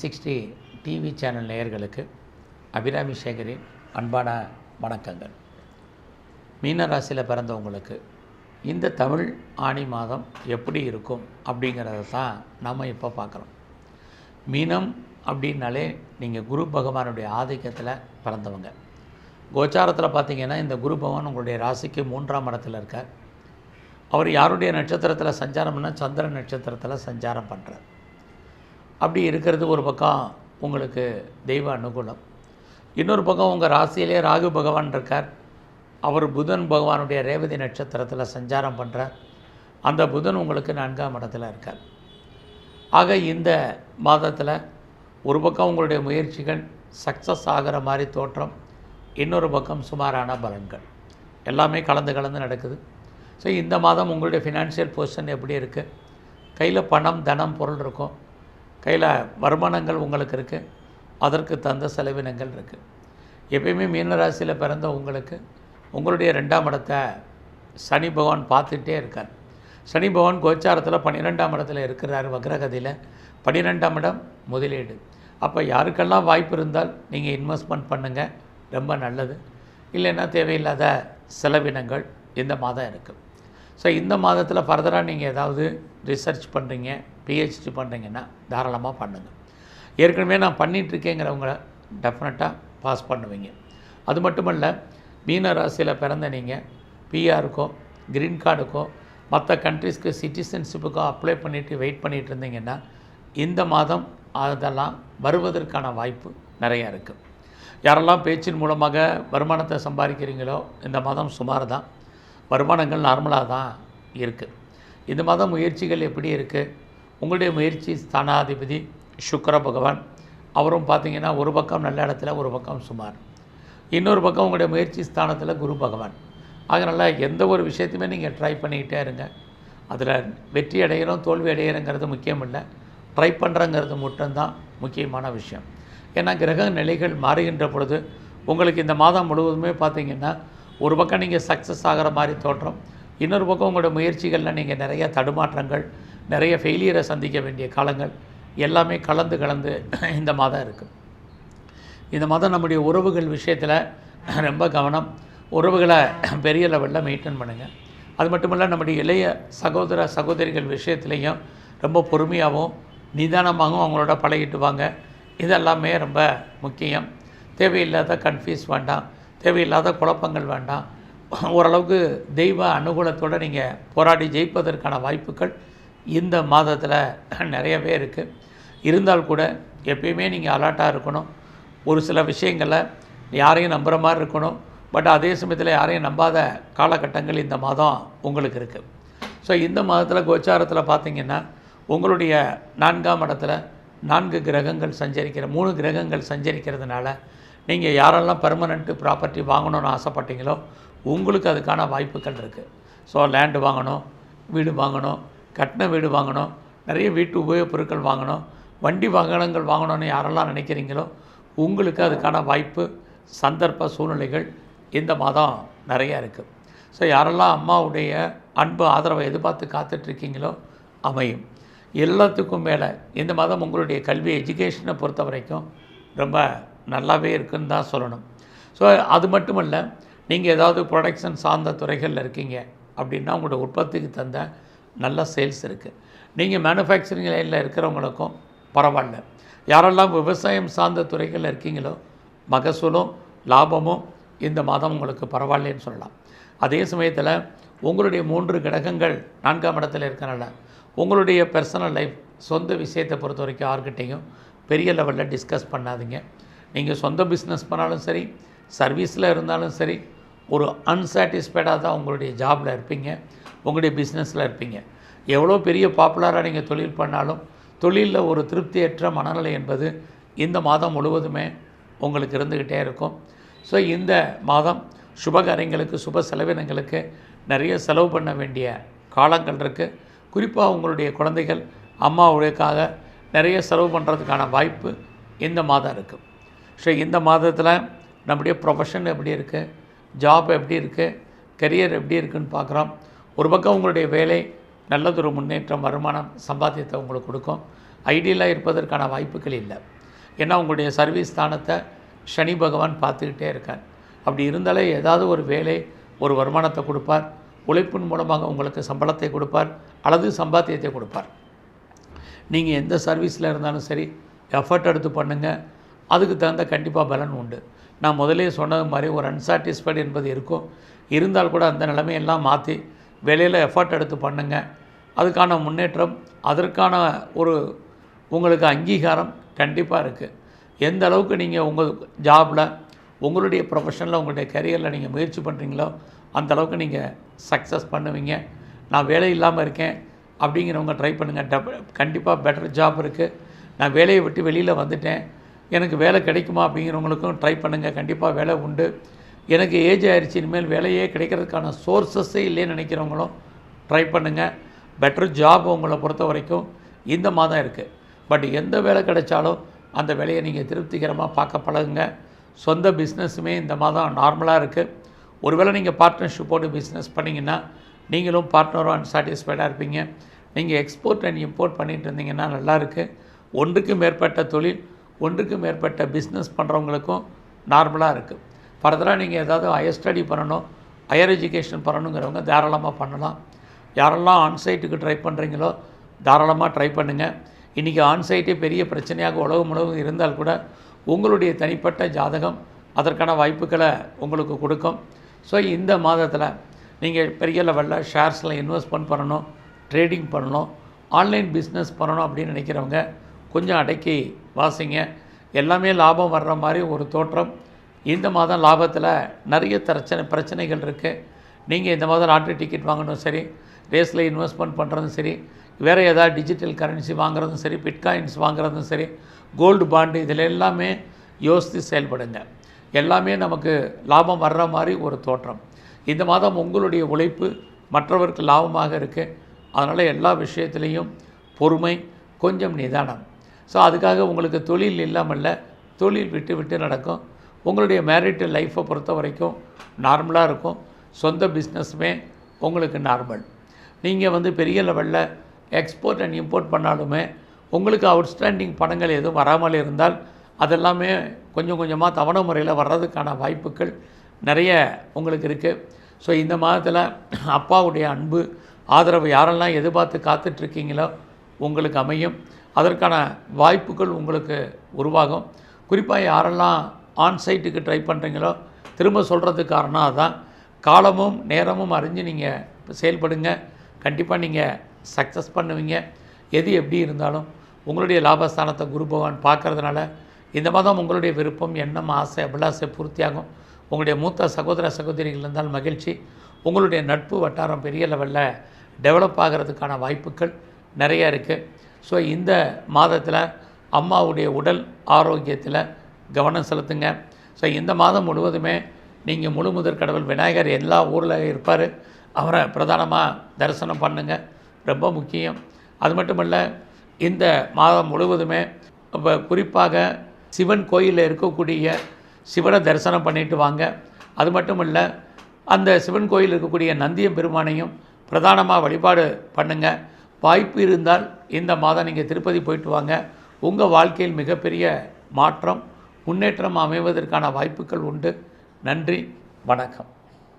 Sixty TV channel நேயர்களுக்கு அபிராமி சேகரின் அன்பான வணக்கங்கள். மீன ராசியில் பிறந்தவங்களுக்கு இந்த தமிழ் ஆணி மாதம் எப்படி இருக்கும் அப்படிங்கிறத தான் நம்ம இப்போ பார்க்குறோம். மீனம் அப்படின்னாலே நீங்கள் குரு பகவானுடைய ஆதிக்கத்தில் பிறந்தவங்க. கோச்சாரத்தில் பார்த்தீங்கன்னா இந்த குரு பகவான் உங்களுடைய ராசிக்கு மூன்றாம் இடத்துல இருக்கார். அவர் யாருடைய நட்சத்திரத்தில் சஞ்சாரம்னா சந்திர நட்சத்திரத்தில் சஞ்சாரம் பண்ணுறார் அப்படி இருக்கிறது ஒரு பக்கம் உங்களுக்கு தெய்வ அனுகூலம். இன்னொரு பக்கம் உங்கள் ராசியிலே ராகு பகவான் இருக்கார். அவர் புதன் பகவானுடைய ரேவதி நட்சத்திரத்தில் சஞ்சாரம் பண்ணுறார் அந்த புதன் உங்களுக்கு நான்காம் இடத்துல இருக்கார். ஆக இந்த மாதத்தில் ஒரு பக்கம் உங்களுடைய முயற்சிகள் சக்ஸஸ் ஆகிற மாதிரி தோற்றம் இன்னொரு பக்கம் சுமாரான பலன்கள். எல்லாமே கலந்து கலந்து நடக்குது. ஸோ இந்த மாதம் உங்களுடைய ஃபினான்ஷியல் பொசிஷன் எப்படி இருக்குது கையில் பணம் தனம் பொருள் இருக்கும். கையில் வருமானங்கள் உங்களுக்கு இருக்குது அதற்கு தந்த செலவினங்கள் இருக்குது எப்பயுமே மீனராசியில் பிறந்த உங்களுக்கு உங்களுடைய ரெண்டாம் இடத்தை சனி பகவான் பார்த்துட்டே இருக்கார். சனி பகவான் கோச்சாரத்தில் பன்னிரெண்டாம் இடத்துல இருக்கிறார் வக்ரகதியில். பன்னிரெண்டாம் இடம் முதலீடு. அப்போ யாருக்கெல்லாம் வாய்ப்பு இருந்தால் நீங்கள் இன்வெஸ்ட்மெண்ட் பண்ணுங்கள் ரொம்ப நல்லது. இல்லைன்னா தேவையில்லாத செலவினங்கள் இந்த மாதம் இருக்குது ஸோ இந்த மாதத்தில் ஃபர்தராக நீங்கள் ஏதாவது ரிசர்ச் பண்ணுறீங்க பிஹெச்டி பண்ணுறீங்கன்னா தாராளமாக பண்ணுங்கள் ஏற்கனவே நான் பண்ணிகிட்ருக்கேங்கிறவங்கள டெஃபினட்டாக பாஸ் பண்ணுவீங்க. அது மட்டுமல்ல மீன ராசியில் பிறந்த நீங்கள் பிஆருக்கோ க்ரீன் கார்டுக்கோ மற்ற கண்ட்ரிஸ்க்கு சிட்டிசன்ஷிப்புக்கோ அப்ளை பண்ணிவிட்டு வெயிட் பண்ணிகிட்டு இருந்தீங்கன்னா இந்த மாதம் அதெல்லாம் வருவதற்கான வாய்ப்பு நிறையா இருக்குது யாரெல்லாம் பேச்சின் மூலமாக வருமானத்தை சம்பாதிக்கிறீங்களோ இந்த மாதம் சுமார் தான் வருமானங்கள் நார்மலாக தான் இருக்குது இந்த மாதம் முயற்சிகள் எப்படி இருக்குது உங்களுடைய முயற்சி ஸ்தானாதிபதி சுக்கர பகவான் அவரும் பார்த்தீங்கன்னா ஒரு பக்கம் நல்ல இடத்துல ஒரு பக்கம் சுமார். இன்னொரு பக்கம் உங்களுடைய முயற்சி ஸ்தானத்தில் குரு பகவான். அதனால் எந்த ஒரு விஷயத்தையுமே நீங்கள் ட்ரை பண்ணிக்கிட்டே இருங்க. அதில் வெற்றி அடைகிறோம் தோல்வி அடைகிறோங்கிறது முக்கியம் இல்லை. ட்ரை பண்ணுறங்கிறது மட்டும்தான் முக்கியமான விஷயம். ஏன்னா கிரக நிலைகள் மாறுகின்ற பொழுது உங்களுக்கு இந்த மாதம் முழுவதுமே பார்த்தீங்கன்னா ஒரு பக்கம் நீங்கள் சக்ஸஸ் ஆகிற மாதிரி தோற்றம் இன்னொரு பக்கம் உங்களோட முயற்சிகளில் நீங்கள் நிறைய தடுமாற்றங்கள் நிறைய ஃபெயிலியரை சந்திக்க வேண்டிய காலங்கள் எல்லாமே கலந்து கலந்து இந்த மாதம் இருக்குது இந்த மாதம் நம்முடைய உறவுகள் விஷயத்தில் ரொம்ப கவனம். உறவுகளை பெரிய லெவலில் மெயின்டைன் பண்ணுங்கள் அது மட்டும் இல்லை நம்முடைய இளைய சகோதர சகோதரிகள் விஷயத்துலேயும் ரொம்ப பொறுமையாகவும் நிதானமாகவும் அவங்களோட பழகிட்டு வாங்க இதெல்லாமே ரொம்ப முக்கியம். தேவையில்லாத கன்ஃபியூஸ் வேண்டாம். தேவையில்லாத குழப்பங்கள் வேண்டாம். ஓரளவுக்கு தெய்வ அனுகூலத்தோடு நீங்கள் போராடி ஜெயிப்பதற்கான வாய்ப்புகள் இந்த மாதத்தில் நிறையவே இருக்குது இருந்தால் கூட எப்பயுமே நீங்கள் அலர்ட்டாக இருக்கணும். ஒரு சில விஷயங்களை யாரையும் நம்புகிற மாதிரி இருக்கணும். பட் அதே சமயத்தில் யாரையும் நம்பாத காலகட்டங்கள் இந்த மாதம் உங்களுக்கு இருக்குது ஸோ இந்த மாதத்தில் கோச்சாரத்தில் பார்த்தீங்கன்னா உங்களுடைய நான்காம் இடத்துல நான்கு கிரகங்கள் சஞ்சரிக்கிற மூணு கிரகங்கள் சஞ்சரிக்கிறதுனால நீங்கள் யாரெல்லாம் பெர்மனண்ட்டு ப்ராப்பர்ட்டி வாங்கணும்னு ஆசைப்பட்டீங்களோ உங்களுக்கு அதுக்கான வாய்ப்புகள் இருக்குது ஸோ லேண்டு வாங்கணும் வீடு வாங்கணும் கட்டின வீடு வாங்கணும் நிறைய வீட்டு உபயோகப் பொருட்கள் வாங்கணும் வண்டி வாகனங்கள் வாங்கணும்னு யாரெல்லாம் நினைக்கிறீங்களோ உங்களுக்கு அதுக்கான வாய்ப்பு சந்தர்ப்ப சூழ்நிலைகள் இந்த மாதம் நிறையா இருக்குது ஸோ யாரெல்லாம் அம்மாவுடைய அன்பு ஆதரவை எதிர்பார்த்து காத்துட்ருக்கீங்களோ அமையும். எல்லாத்துக்கும் மேலே இந்த மாதம் உங்களுடைய கல்வி எஜுகேஷனை பொறுத்த வரைக்கும் ரொம்ப நல்லாவே இருக்குன்னு தான் சொல்லணும். ஸோ அது மட்டும் இல்லை நீங்கள் ஏதாவது ப்ரொடக்ஷன் சார்ந்த துறைகளில் இருக்கீங்க அப்படின்னா உங்களோட உற்பத்திக்கு தந்த நல்ல சேல்ஸ் இருக்குது நீங்கள் மேனுஃபேக்சரிங் லைனில் இருக்கிறவங்களுக்கும் பரவாயில்ல. யாரெல்லாம் விவசாயம் சார்ந்த துறைகளில் இருக்கீங்களோ மகசூலும் லாபமும் இந்த மாதம் உங்களுக்கு பரவாயில்லைன்னு சொல்லலாம். அதே சமயத்தில் உங்களுடைய மூன்று கிரகங்கள் நான்காம் இடத்துல இருக்கனால உங்களுடைய பர்சனல் லைஃப் சொந்த விஷயத்தை பொறுத்த வரைக்கும் யார்கிட்டையும் பெரிய லெவலில் டிஸ்கஸ் பண்ணாதீங்க. நீங்கள் சொந்த பிஸ்னஸ் பண்ணாலும் சரி சர்வீஸில் இருந்தாலும் சரி ஒரு அன்சாட்டிஸ்ஃபைடாக தான் உங்களுடைய ஜாபில் இருப்பீங்க. உங்களுடைய பிஸ்னஸில் இருப்பீங்க. எவ்வளோ பெரிய பாப்புலராக நீங்கள் தொழில் பண்ணாலும் தொழிலில் ஒரு திருப்தியற்ற மனநிலை என்பது இந்த மாதம் முழுவதுமே உங்களுக்கு இருந்துக்கிட்டே இருக்கும். ஸோ இந்த மாதம் சுபகாரியங்களுக்கு சுப செலவினங்களுக்கு நிறைய செலவு பண்ண வேண்டிய காலங்கள் இருக்குது குறிப்பாக உங்களுடைய குழந்தைகள் அம்மாவுக்காக நிறைய செலவு பண்ணுறதுக்கான வாய்ப்பு இந்த மாதம் இருக்குது ஸோ இந்த மாதத்தில் நம்முடைய ப்ரொஃபஷன் எப்படி இருக்குது ஜாப் எப்படி இருக்குது கரியர் எப்படி இருக்குன்னு பார்க்குறோம். ஒரு பக்கம் உங்களுடைய வேலை நல்லதொரு முன்னேற்றம் வருமானம் சம்பாத்தியத்தை உங்களுக்கு கொடுக்கும். ஐடியலாக இருப்பதற்கான வாய்ப்புகள் இல்லை. ஏன்னா உங்களுடைய சர்வீஸ் ஸ்தானத்தை சனி பகவான் பார்த்துக்கிட்டே இருக்கார். அப்படி இருந்தாலே ஏதாவது ஒரு வேலை ஒரு வருமானத்தை கொடுப்பார். உழைப்பின் மூலமாக உங்களுக்கு சம்பளத்தை கொடுப்பார். அல்லது சம்பாத்தியத்தை கொடுப்பார். நீங்கள் எந்த சர்வீஸில் இருந்தாலும் சரி எஃபர்ட் எடுத்து பண்ணுங்கள் அதுக்கு தகுந்த கண்டிப்பாக பலன் உண்டு. நான் முதலே சொன்னது மாதிரி ஒரு அன்சாட்டிஸ்ஃபைடு என்பது இருக்கும். இருந்தால் கூட அந்த நிலைமையெல்லாம் மாற்றி வேலையில் எஃபர்ட் எடுத்து பண்ணுங்கள் அதுக்கான முன்னேற்றம் அதற்கான ஒரு உங்களுக்கு அங்கீகாரம் கண்டிப்பாக இருக்குது எந்த அளவுக்கு நீங்கள் உங்கள் ஜாபில் உங்களுடைய ப்ரொஃபஷனில் உங்களுடைய கரியரில் நீங்கள் முயற்சி பண்ணுறீங்களோ அந்த அளவுக்கு நீங்கள் சக்ஸஸ் பண்ணுவீங்க. நான் வேலை இல்லாமல் இருக்கேன் அப்படிங்கிறவங்க ட்ரை பண்ணுங்கள் டப் கண்டிப்பாக பெட்டர் ஜாப் இருக்குது நான் வேலையை விட்டு வெளியில் வந்துட்டேன். எனக்கு வேலை கிடைக்குமா அப்படிங்கிறவங்களுக்கும் ட்ரை பண்ணுங்கள் கண்டிப்பாக வேலை உண்டு. எனக்கு ஏஜ் ஆயிடுச்சு இனிமேல் வேலையே கிடைக்கிறதுக்கான சோர்ஸஸே இல்லைன்னு நினைக்கிறவங்களும் ட்ரை பண்ணுங்கள் பெட்டர் ஜாப் உங்களை பொறுத்த வரைக்கும் இந்த மாதம் இருக்குது பட் எந்த வேலை கிடைச்சாலும் அந்த வேலையை நீங்கள் திருப்திகரமாக பார்க்க பழகுங்க. சொந்த பிஸ்னஸுமே இந்த மாதம் நார்மலாக இருக்குது ஒருவேளை நீங்கள் பார்ட்னர்ஷிப் போட்டு பிஸ்னஸ் பண்ணிங்கன்னா நீங்களும் பார்ட்னரும் அன்சாட்டிஸ்ஃபைடாக இருப்பீங்க. நீங்கள் எக்ஸ்போர்ட் அண்ட் இம்போர்ட் பண்ணிகிட்டு இருந்தீங்கன்னா நல்லா இருக்குது ஒன்றுக்கு மேற்பட்ட தொழில் ஒன்றுக்கு மேற்பட்ட பிஸ்னஸ் பண்ணுறவங்களுக்கும் நார்மலாக இருக்குது ஃபர்தராக நீங்கள் ஏதாவது ஹையர் ஸ்டடி பண்ணணும் ஹையர் எஜுகேஷன் பண்ணணுங்கிறவங்க தாராளமாக பண்ணலாம். யாரெல்லாம் ஆன்சைட்டுக்கு ட்ரை பண்ணுறீங்களோ தாராளமாக ட்ரை பண்ணுங்கள் இன்றைக்கி ஆன்சைட்டே பெரிய பிரச்சனையாக உலகம் முழுவதும் இருந்தால் கூட உங்களுடைய தனிப்பட்ட ஜாதகம் அதற்கான வாய்ப்புகளை உங்களுக்கு கொடுக்கும். ஸோ இந்த மாதத்தில் நீங்கள் பெரிய லெவலில் ஷேர்ஸில் இன்வெஸ்ட்மெண்ட் பண்ணணும் ட்ரேடிங் பண்ணணும் ஆன்லைன் பிஸ்னஸ் பண்ணணும் அப்படின்னு நினைக்கிறவங்க கொஞ்சம் அடக்கி வாசிங்க. எல்லாமே லாபம் வர்ற மாதிரி ஒரு தோற்றம். இந்த மாதம் லாபத்தில் நிறைய பிரச்சனை பிரச்சனைகள் இருக்குது நீங்கள் இந்த மாதம் லாட்ரி டிக்கெட் வாங்கணும் சரி ரேஸில் இன்வெஸ்ட்மெண்ட் பண்ணுறதும் சரி வேறு ஏதாவது டிஜிட்டல் கரன்சி வாங்குறதும் சரி பிட்காயின்ஸ் வாங்குறதும் சரி கோல்டு பாண்டு இதில் எல்லாமே யோசித்து செயல்படுங்க. எல்லாமே நமக்கு லாபம் வர்ற மாதிரி ஒரு தோற்றம். இந்த மாதம் உங்களுடைய உழைப்பு மற்றவருக்கு லாபமாக இருக்குது அதனால் எல்லா விஷயத்துலேயும் பொறுமை கொஞ்சம் நிதானம். ஸோ அதுக்காக உங்களுக்கு தொழில் இல்லாமல் தொழில் விட்டு விட்டு நடக்கும். உங்களுடைய மேரிட் லைஃப்பை பொறுத்த வரைக்கும் நார்மலாக இருக்கும். சொந்த பிஸ்னஸுமே உங்களுக்கு நார்மல் நீங்கள் வந்து பெரிய லெவலில் எக்ஸ்போர்ட் அண்ட் இம்போர்ட் பண்ணாலுமே உங்களுக்கு அவுட்ஸ்டாண்டிங் பணங்கள் எதுவும் வராமல் இருந்தால் அதெல்லாமே கொஞ்சம் கொஞ்சமாக தவணை முறையில் வர்றதுக்கான வாய்ப்புகள் நிறைய உங்களுக்கு இருக்குது ஸோ இந்த மாதத்தில் அப்பாவுடைய அன்பு ஆதரவு யாரெல்லாம் எதிர்பார்த்து காத்துட்ருக்கீங்களோ உங்களுக்கு அமையும். அதற்கான வாய்ப்புகள் உங்களுக்கு உருவாகும். குறிப்பாக யாரெல்லாம் ஆன்சைட்டுக்கு ட்ரை பண்ணுறீங்களோ திரும்ப சொல்கிறதுக்கு காரணம் அதுதான் காலமும் நேரமும் அறிஞ்சு நீங்கள் செயல்படுங்க. கண்டிப்பாக நீங்கள் சக்ஸஸ் பண்ணுவீங்க. எது எப்படி இருந்தாலும் உங்களுடைய லாபஸ்தானத்தை குரு பகவான் பார்க்கறதுனால இந்த மாதம் உங்களுடைய விருப்பம் எண்ணம் ஆசை அபிலாசை பூர்த்தியாகும். உங்களுடைய மூத்த சகோதர சகோதரிகள் இருந்தால் மகிழ்ச்சி. உங்களுடைய நட்பு வட்டாரம் பெரிய லெவலில் டெவலப் ஆகிறதுக்கான வாய்ப்புகள் நிறைய இருக்குது ஸோ இந்த மாதத்தில் அம்மாவுடைய உடல் ஆரோக்கியத்தில் கவனம் செலுத்துங்க. ஸோ இந்த மாதம் முழுவதுமே நீங்கள் முழு முதற் கடவுள் விநாயகர் எல்லா ஊரில் இருப்பார். அவரை பிரதானமாக தரிசனம் பண்ணுங்க. ரொம்ப முக்கியம். அது மட்டும் இல்லை இந்த மாதம் முழுவதுமே இப்போ குறிப்பாக சிவன் கோயிலில் இருக்கக்கூடிய சிவனை தரிசனம் பண்ணிட்டு வாங்க. அது மட்டும் இல்லை அந்த சிவன் கோயில் இருக்கக்கூடிய நந்திய பெருமானையும் பிரதானமாக வழிபாடு பண்ணுங்கள் வாய்ப்பு இருந்தால் இந்த மாதம் நீங்கள் திருப்பதி போயிட்டு வாங்க. உங்கள் வாழ்க்கையில் மிகப்பெரிய மாற்றம். முன்னேற்றம் அமைவதற்கான வாய்ப்புகள் உண்டு. நன்றி வணக்கம்.